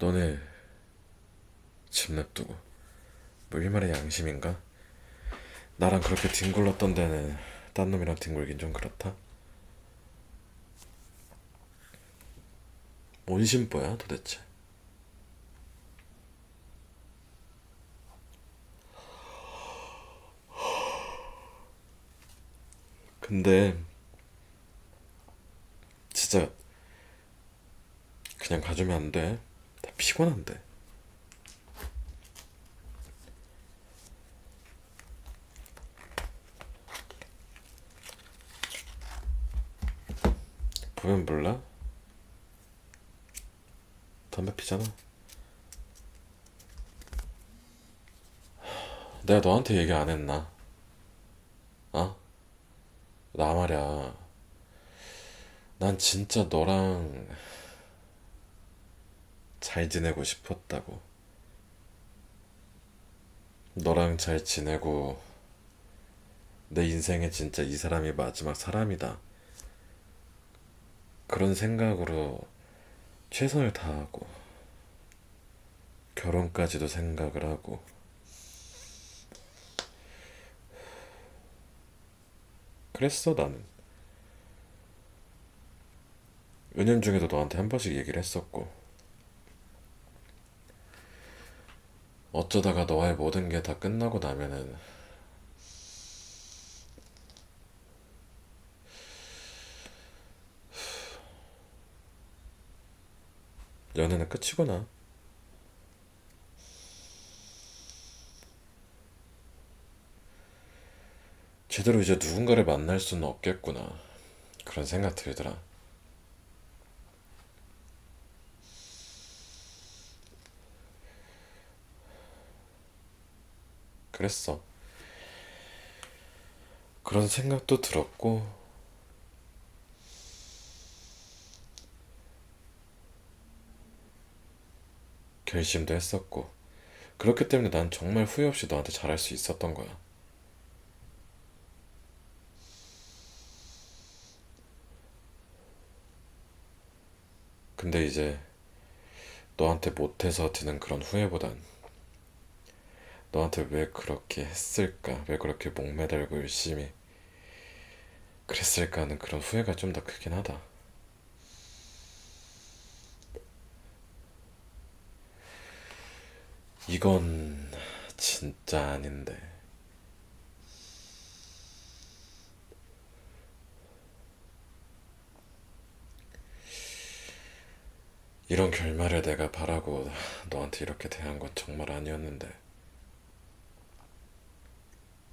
너네 집 냅두고 뭐 일말의 양심인가? 나랑 그렇게 뒹굴렀던 데는 딴 놈이랑 뒹굴긴 좀 그렇다. 뭔 심보야 도대체? 근데 진짜 그냥 가주면 안 돼. 나 피곤한데. 보면 몰라? 담배 피잖아. 내가 너한테 얘기 안 했나? 어? 나 말이야. 난 진짜 너랑 잘 지내고 싶었다고. 너랑 잘 지내고 내 인생에 진짜 이 사람이 마지막 사람이다. 그런 생각으로 최선을 다하고 결혼까지도 생각을 하고 그랬어 나는. 은연중에도 너한테 한 번씩 얘기를 했었고 어쩌다가 너와의 모든 게 다 끝나고 나면은 연애는 끝이구나. 제대로 이제 누군가를 만날 수는 없겠구나. 그런 생각 들더라. 그랬어. 그런 생각도 들었고, 결심도 했었고, 그렇기 때문에 난 정말 후회 없이 너한테 잘할 수 있었던 거야. 근데 이제 너한테 못해서 드는 그런 후회보단 너한테 왜 그렇게 했을까? 왜 그렇게 목매달고 열심히 그랬을까 하는 그런 후회가 좀 더 크긴 하다. 이건 진짜 아닌데. 이런 결말을 내가 바라고 너한테 이렇게 대한 건 정말 아니었는데.